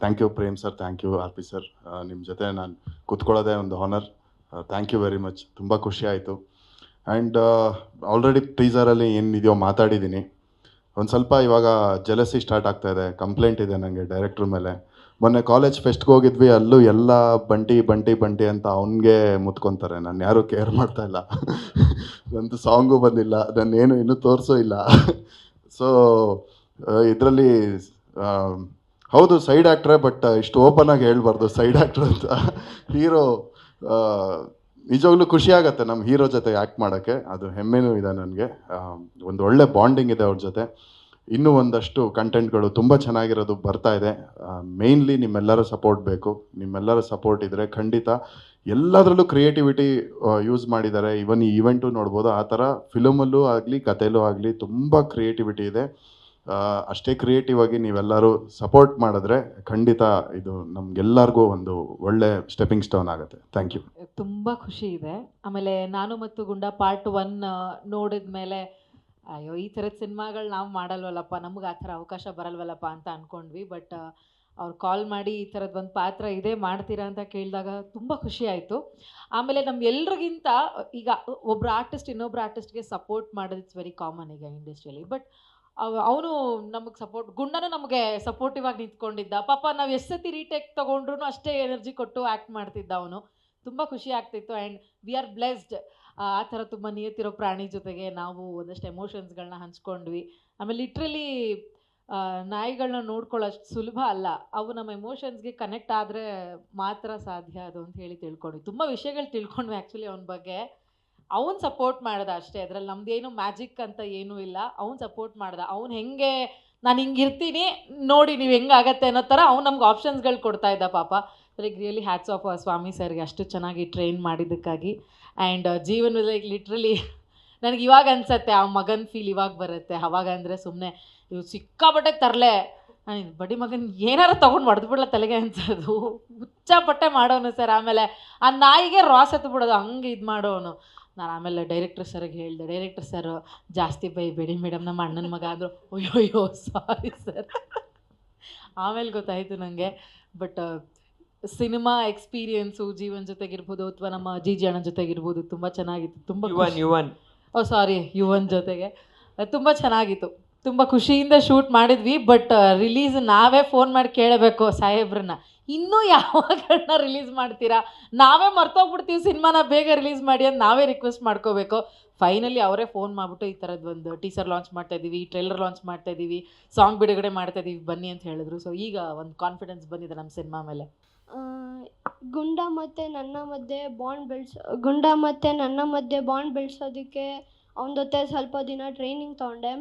Thank you Prem sir thank you R P sir ನಿಮ್ಮ ಜೊತೆ ನಾನು ಕೂತ್ಕೊಳ್ಳೋದೇ ಒಂದು honour thank you very much ತುಂಬ ಖುಷಿ ಆಯಿತು. ಆ್ಯಂಡ್ ಆಲ್ರೆಡಿ ಟೀಸರಲ್ಲಿ ಏನಿದೆಯೋ ಮಾತಾಡಿದ್ದೀನಿ ಒಂದು ಸ್ವಲ್ಪ ಇವಾಗ ಜಲಸಿ ಸ್ಟಾರ್ಟ್ ಆಗ್ತಾ ಇದೆ. ಕಂಪ್ಲೇಂಟ್ ಇದೆ ನನಗೆ ಡೈರೆಕ್ಟ್ರ್ ಮೇಲೆ. ಮೊನ್ನೆ ಕಾಲೇಜ್ ಫೆಸ್ಟ್ಗೆ ಹೋಗಿದ್ವಿ. ಅಲ್ಲೂ ಎಲ್ಲ ಬಂಟಿ ಬಂಟಿ ಬಂಟಿ ಅಂತ ಅವನಿಗೆ ಮುತ್ಕೊತಾರೆ. ನಾನು ಯಾರೂ ಕೇರ್ ಮಾಡ್ತಾ ಇಲ್ಲ. ನಂದು ಸಾಂಗು ಬಂದಿಲ್ಲ. ನಾನೇನು ಇನ್ನೂ ತೋರಿಸೋ ಇಲ್ಲ. ಸೊ ಇದರಲ್ಲಿ ಹೌದು ಸೈಡ್ ಆ್ಯಕ್ಟ್ರೇ ಬಟ್ ಇಷ್ಟು ಓಪನ್ ಆಗಿ ಹೇಳ್ಬಾರ್ದು ಸೈಡ್ ಆ್ಯಕ್ಟ್ರ್ ಅಂತ. ಹೀರೋ ನಿಜವಾಗ್ಲೂ ಖುಷಿ ಆಗುತ್ತೆ ನಮ್ಮ ಹೀರೋ ಜೊತೆ ಆ್ಯಕ್ಟ್ ಮಾಡೋಕ್ಕೆ. ಅದು ಹೆಮ್ಮೆನೂ ಇದೆ ನನಗೆ. ಒಂದು ಒಳ್ಳೆ ಬಾಂಡಿಂಗ್ ಇದೆ ಅವ್ರ ಜೊತೆ. ಇನ್ನೂ ಒಂದಷ್ಟು ಕಂಟೆಂಟ್ಗಳು ತುಂಬ ಚೆನ್ನಾಗಿರೋದು ಬರ್ತಾ ಇದೆ. ಮೇಯ್ನ್ಲಿ ನಿಮ್ಮೆಲ್ಲರ ಸಪೋರ್ಟ್ ಬೇಕು. ನಿಮ್ಮೆಲ್ಲರ ಸಪೋರ್ಟ್ ಇದ್ದರೆ ಖಂಡಿತ ಎಲ್ಲದರಲ್ಲೂ ಕ್ರಿಯೇಟಿವಿಟಿ ಯೂಸ್ ಮಾಡಿದ್ದಾರೆ. ಇವನ್ ಈ ಇವೆಂಟು ನೋಡ್ಬೋದು, ಆ ಥರ ಫಿಲಮಲ್ಲೂ ಆಗಲಿ, ಕಥೆಯಲ್ಲೂ ಆಗಲಿ, ತುಂಬ ಕ್ರಿಯೇಟಿವಿಟಿ ಇದೆ. ಅಷ್ಟೇ ಕ್ರಿಯೇಟಿವ್ ಆಗಿ ನೀವೆಲ್ಲರೂ ಸಪೋರ್ಟ್ ಮಾಡಿದ್ರೆ ಖಂಡಿತ ಇದು ನಮ್ಗೆಲ್ಲರಿಗೂ ಒಂದು ಒಳ್ಳೆ ಸ್ಟೆಪ್ಪಿಂಗ್ ಸ್ಟೋನ್ ಆಗುತ್ತೆ. ಥ್ಯಾಂಕ್ ಯು ತುಂಬ ಖುಷಿ ಇದೆ. ಆಮೇಲೆ ನಾನು ಮತ್ತು ಗುಂಡ ಪಾರ್ಟ್ ಒನ್ ನೋಡಿದ ಮೇಲೆ ಅಯ್ಯೋ, ಈ ಥರದ ಸಿನಿಮಾಗಳು ನಾವು ಮಾಡಲ್ವಲ್ಲಪ್ಪ, ನಮ್ಗೆ ಆ ಥರ ಅವಕಾಶ ಬರಲ್ವಲ್ಲಪ್ಪ ಅಂತ ಅಂದ್ಕೊಂಡ್ವಿ ಬಟ್ ಅವ್ರು ಕಾಲ್ ಮಾಡಿ ಈ ಥರದ್ದು ಒಂದು ಪಾತ್ರ ಇದೇ ಮಾಡ್ತೀರಾ ಅಂತ ಕೇಳಿದಾಗ ತುಂಬ ಖುಷಿ ಆಯಿತು. ಆಮೇಲೆ ನಮ್ಮ ಎಲ್ರಿಗಿಂತ, ಈಗ ಒಬ್ಬರು ಆರ್ಟಿಸ್ಟ್ ಇನ್ನೊಬ್ರು ಆರ್ಟಿಸ್ಟ್ಗೆ ಸಪೋರ್ಟ್ ಮಾಡೋದು ಇಟ್ಸ್ ವೆರಿ ಕಾಮನ್ ಈಗ ಇಂಡಸ್ಟ್ರಿಯಲ್ಲಿ ಬಟ್ ಅವನು ನಮಗೆ ಸಪೋರ್ಟ್ ಗುಂಡನು ನಮಗೆ ಸಪೋರ್ಟಿವ್ ಆಗಿ ನಿಂತ್ಕೊಂಡಿದ್ದ. ಪಾಪ ನಾವು ಎಷ್ಟು ಸತಿ ರೀಟೇಕ್ ತೊಗೊಂಡ್ರು ಅಷ್ಟೇ ಎನರ್ಜಿ ಕೊಟ್ಟು ಆ್ಯಕ್ಟ್ ಮಾಡ್ತಿದ್ದ ಅವನು. ತುಂಬ ಖುಷಿ ಆಗ್ತಿತ್ತು ಆ್ಯಂಡ್ ವಿ ಆರ್ ಬ್ಲೆಸ್ಡ್ ಆ ಥರ ತುಂಬ ನಿಯತ್ತಿರೋ ಪ್ರಾಣಿ ಜೊತೆಗೆ ನಾವು ಒಂದಷ್ಟು ಎಮೋಷನ್ಸ್ಗಳನ್ನ ಹಂಚ್ಕೊಂಡ್ವಿ. ಆಮೇಲೆ ಲಿಟ್ರಲಿ ನಾಯಿಗಳನ್ನ ನೋಡ್ಕೊಳ್ಳೋಷ್ಟು ಸುಲಭ ಅಲ್ಲ. ಅವು ನಮ್ಮ ಎಮೋಷನ್ಸ್ಗೆ ಕನೆಕ್ಟ್ ಆದರೆ ಮಾತ್ರ ಸಾಧ್ಯ ಅದು ಅಂತ ಹೇಳಿ ತಿಳ್ಕೊಂಡ್ವಿ. ತುಂಬ ವಿಷಯಗಳು ತಿಳ್ಕೊಂಡ್ವಿ ಆ್ಯಕ್ಚುಲಿ ಅವನ ಬಗ್ಗೆ. ಅವ್ನು ಸಪೋರ್ಟ್ ಮಾಡ್ದ ಅಷ್ಟೇ. ಅದ್ರಲ್ಲಿ ನಮ್ದೇನು ಮ್ಯಾಜಿಕ್ ಅಂತ ಏನೂ ಇಲ್ಲ. ಅವ್ನು ಸಪೋರ್ಟ್ ಮಾಡ್ದ. ಅವ್ನು ಹೆಂಗೆ, ನಾನು ಹಿಂಗೆ ಇರ್ತೀನಿ, ನೋಡಿ ನೀವು ಹೆಂಗಾಗತ್ತೆ ಅನ್ನೋ ಥರ ಅವ್ನು ನಮ್ಗೆ ಆಪ್ಷನ್ಸ್ಗಳು ಕೊಡ್ತಾ ಇದ್ದ ಪಾಪ. Like really hats off Swamy ಸರ್ಗೆ ಅಷ್ಟು ಚೆನ್ನಾಗಿ ಟ್ರೈನ್ ಮಾಡಿದ್ದಕ್ಕಾಗಿ. ಆ್ಯಂಡ್ ಜೀವನ ಲೈಕ್ ಲಿಟ್ರಲಿ ನನಗೆ ಇವಾಗ ಅನ್ಸತ್ತೆ, ಆ ಮಗನ ಫೀಲ್ ಇವಾಗ ಬರುತ್ತೆ. ಅವಾಗ ಅಂದರೆ ಸುಮ್ಮನೆ ಇವು ಸಿಕ್ಕಾಪಟ್ಟೆ ತರಲೆ. ನಾನು ಬಡಿ ಮಗನ ಏನಾರು ತೊಗೊಂಡು ಹೊಡೆದು ಬಿಡ್ಲ ತಲೆಗೆ ಅನ್ಸೋದು. ಹುಚ್ಚಾಪಟ್ಟೆ ಮಾಡೋನು ಸರ್ ಆಮೇಲೆ, ಆ ನಾಯಿಗೆ ರಾಸ್ ಎತ್ತು ಬಿಡೋದು, ಹಂಗೆ ಇದು ಮಾಡೋನು. ನಾನು ಆಮೇಲೆ ಡೈರೆಕ್ಟರ್ ಸರ್ಗೆ ಹೇಳಿದೆ ಡೈರೆಕ್ಟರ್ ಸರ್ ಜಾಸ್ತಿ ಬೈಬೇಡಿ ಮೇಡಮ್ ನಮ್ಮ ಅಣ್ಣನ ಮಗ ಅಂದರು ಅಯ್ಯೋ ಅಯ್ಯೋ ಸಾರಿ ಸರ್ ಆಮೇಲೆ ಗೊತ್ತಾಯಿತು ನನಗೆ ಬಟ್ ಸಿನಿಮಾ ಎಕ್ಸ್ಪೀರಿಯನ್ಸು ಜೀವನ್ ಜೊತೆಗಿರ್ಬೋದು ಅಥವಾ ನಮ್ಮ ಜಿ ಜಿ ಅಣ್ಣನ ಜೊತೆಗಿರ್ಬೋದು ತುಂಬ ಚೆನ್ನಾಗಿತ್ತು ತುಂಬ ಯುವನ್ ಯುವನ್. ಓ ಸಾರಿ ಯುವನ್ ಜೊತೆಗೆ. ತುಂಬ ಚೆನ್ನಾಗಿತ್ತು ತುಂಬ ಖುಷಿಯಿಂದ ಶೂಟ್ ಮಾಡಿದ್ವಿ ಬಟ್ ರಿಲೀಸ್ ನಾವೇ ಫೋನ್ ಮಾಡಿ ಕೇಳಬೇಕು ಸಾಹೇಬ್ರನ್ನ. ಇನ್ನೂ ಯಾವಾಗಳನ್ನ ರಿಲೀಸ್ ಮಾಡ್ತೀರಾ? ನಾವೇ ಮರ್ತೋಗ್ಬಿಡ್ತೀವಿ ಸಿನಿಮಾನ ಬೇಗ ರಿಲೀಸ್ ಮಾಡಿ ಅಂತ ನಾವೇ ರಿಕ್ವೆಸ್ಟ್ ಮಾಡ್ಕೋಬೇಕು. ಫೈನಲಿ ಅವರೇ ಫೋನ್ ಮಾಡಿಬಿಟ್ಟು ಈ ಥರದ್ದು ಒಂದು ಟೀಸರ್ ಲಾಂಚ್ ಮಾಡ್ತಾ ಇದ್ದೀವಿ ಟ್ರೈಲರ್ ಲಾಂಚ್ ಮಾಡ್ತಾ ಇದ್ದೀವಿ ಸಾಂಗ್ ಬಿಡುಗಡೆ ಮಾಡ್ತಾ ಇದ್ದೀವಿ, ಬನ್ನಿ ಅಂತ ಹೇಳಿದ್ರು. ಸೊ ಈಗ ಒಂದು ಕಾನ್ಫಿಡೆನ್ಸ್ ಬಂದಿದೆ ನಮ್ಮ ಸಿನಿಮಾ ಮೇಲೆ. ಗುಂಡ ಮತ್ತು ನನ್ನ ಮಧ್ಯೆ ಬಾಂಡ್ ಬೆಳೆಸೋ, ಗುಂಡ ಮತ್ತು ನನ್ನ ಮಧ್ಯೆ ಬಾಂಡ್ ಬೆಳೆಸೋದಕ್ಕೆ ಅವನ ಜೊತೆ ಸ್ವಲ್ಪ ದಿನ ಟ್ರೈನಿಂಗ್ ತೊಗೊಂಡೆ.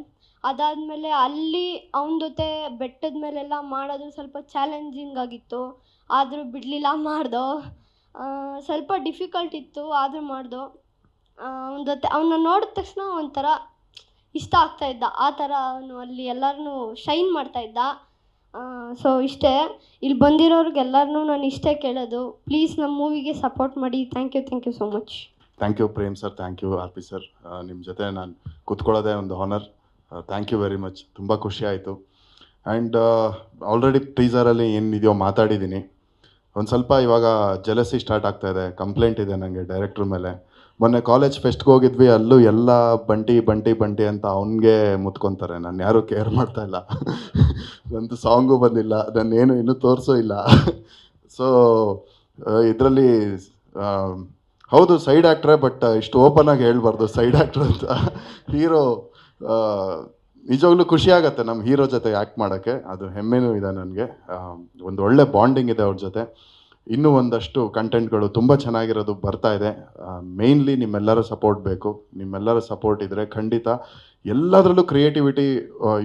ಅದಾದಮೇಲೆ ಅಲ್ಲಿ ಅವನ ಜೊತೆ ಬೆಟ್ಟದ ಮೇಲೆಲ್ಲ ಮಾಡೋದು ಸ್ವಲ್ಪ ಚಾಲೆಂಜಿಂಗ್ ಆಗಿತ್ತು. ಆದರೂ ಬಿಡಲಿಲ್ಲ, ಮಾಡ್ದೋ. ಸ್ವಲ್ಪ ಡಿಫಿಕಲ್ಟ್ ಇತ್ತು, ಆದರೂ ಮಾಡ್ದೋ. ಅವನ ಜೊತೆ ಅವನ್ನ ನೋಡಿದ ತಕ್ಷಣ ಒಂಥರ ಇಷ್ಟ ಆಗ್ತಾ ಇದ್ದ. ಆ ಥರ ಅವನು ಅಲ್ಲಿ ಎಲ್ಲರನ್ನೂ ಶೈನ್ ಮಾಡ್ತಾ ಇದ್ದ. ಸೊ ಇಷ್ಟೇ. ಇಲ್ಲಿ ಬಂದಿರೋರ್ಗೆಲ್ಲರನ್ನೂ ನಾನು ಇಷ್ಟೇ ಕೇಳೋದು. ಪ್ಲೀಸ್ ನಮ್ಮ ಮೂವಿಗೆ ಸಪೋರ್ಟ್ ಮಾಡಿ. Thank you thank you so much thank you Prem sir thank you R P sir ನಿಮ್ಮ ಜೊತೆ ನಾನು ಕೂತ್ಕೊಳ್ಳೋದೇ ಒಂದು honour thank you very much ತುಂಬ ಖುಷಿ ಆಯಿತು. ಆ್ಯಂಡ್ ಆಲ್ರೆಡಿ ಟೀಸರಲ್ಲಿ ಏನಿದೆಯೋ ಮಾತಾಡಿದ್ದೀನಿ ಒಂದು ಸ್ವಲ್ಪ ಇವಾಗ ಜಲಸಿ ಸ್ಟಾರ್ಟ್ ಆಗ್ತಾ ಇದೆ. ಕಂಪ್ಲೇಂಟ್ ಇದೆ ನನಗೆ ಡೈರೆಕ್ಟ್ರ್ ಮೇಲೆ. ಮೊನ್ನೆ ಕಾಲೇಜ್ ಫೆಸ್ಟ್ಗೆ ಹೋಗಿದ್ವಿ. ಅಲ್ಲೂ ಎಲ್ಲ ಬಂಟಿ ಬಂಟಿ ಬಂಟಿ ಅಂತ ಅವನಿಗೆ ಮುತ್ಕೊತಾರೆ. ನಾನು ಯಾರೂ ಕೇರ್ ಮಾಡ್ತಾ ಇಲ್ಲ. ನಂದು ಸಾಂಗು ಬಂದಿಲ್ಲ. ನಾನೇನು ಇನ್ನೂ ತೋರಿಸೋ ಇಲ್ಲ. ಸೊ ಇದರಲ್ಲಿ ಹೌದು ಸೈಡ್ ಆ್ಯಕ್ಟ್ರೇ ಬಟ್ ಇಷ್ಟು ಓಪನ್ ಆಗಿ ಹೇಳ್ಬಾರ್ದು ಸೈಡ್ ಆ್ಯಕ್ಟ್ರ್ ಅಂತ. ಹೀರೋ ನಿಜವಾಗ್ಲೂ ಖುಷಿ ಆಗುತ್ತೆ ನಮ್ಮ ಹೀರೋ ಜೊತೆ ಆ್ಯಕ್ಟ್ ಮಾಡೋಕ್ಕೆ. ಅದು ಹೆಮ್ಮೆನೂ ಇದೆ ನನಗೆ. ಒಂದು ಒಳ್ಳೆ ಬಾಂಡಿಂಗ್ ಇದೆ ಅವ್ರ ಜೊತೆ. ಇನ್ನೂ ಒಂದಷ್ಟು ಕಂಟೆಂಟ್ಗಳು ತುಂಬ ಚೆನ್ನಾಗಿರೋದು ಬರ್ತಾ ಇದೆ. ಮೇಯ್ನ್ಲಿ ನಿಮ್ಮೆಲ್ಲರ ಸಪೋರ್ಟ್ ಬೇಕು. ನಿಮ್ಮೆಲ್ಲರ ಸಪೋರ್ಟ್ ಇದ್ದರೆ ಖಂಡಿತ ಎಲ್ಲದರಲ್ಲೂ ಕ್ರಿಯೇಟಿವಿಟಿ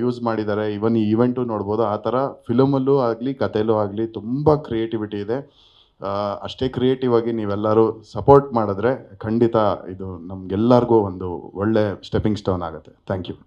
ಯೂಸ್ ಮಾಡಿದ್ದಾರೆ. ಇವನ್ ಈ ಇವೆಂಟು ನೋಡ್ಬೋದು, ಆ ಥರ ಫಿಲಮಲ್ಲೂ ಆಗಲಿ, ಕಥೆಯಲ್ಲೂ ಆಗಲಿ, ತುಂಬ ಕ್ರಿಯೇಟಿವಿಟಿ ಇದೆ. ಅಷ್ಟೇ ಕ್ರಿಯೇಟಿವ್ ಆಗಿ ನೀವೆಲ್ಲರೂ ಸಪೋರ್ಟ್ ಮಾಡಿದ್ರೆ ಖಂಡಿತ ಇದು ನಮ್ಗೆಲ್ಲರಿಗೂ ಒಂದು ಒಳ್ಳೆ ಸ್ಟೆಪ್ಪಿಂಗ್ ಸ್ಟೋನ್ ಆಗುತ್ತೆ. Thank you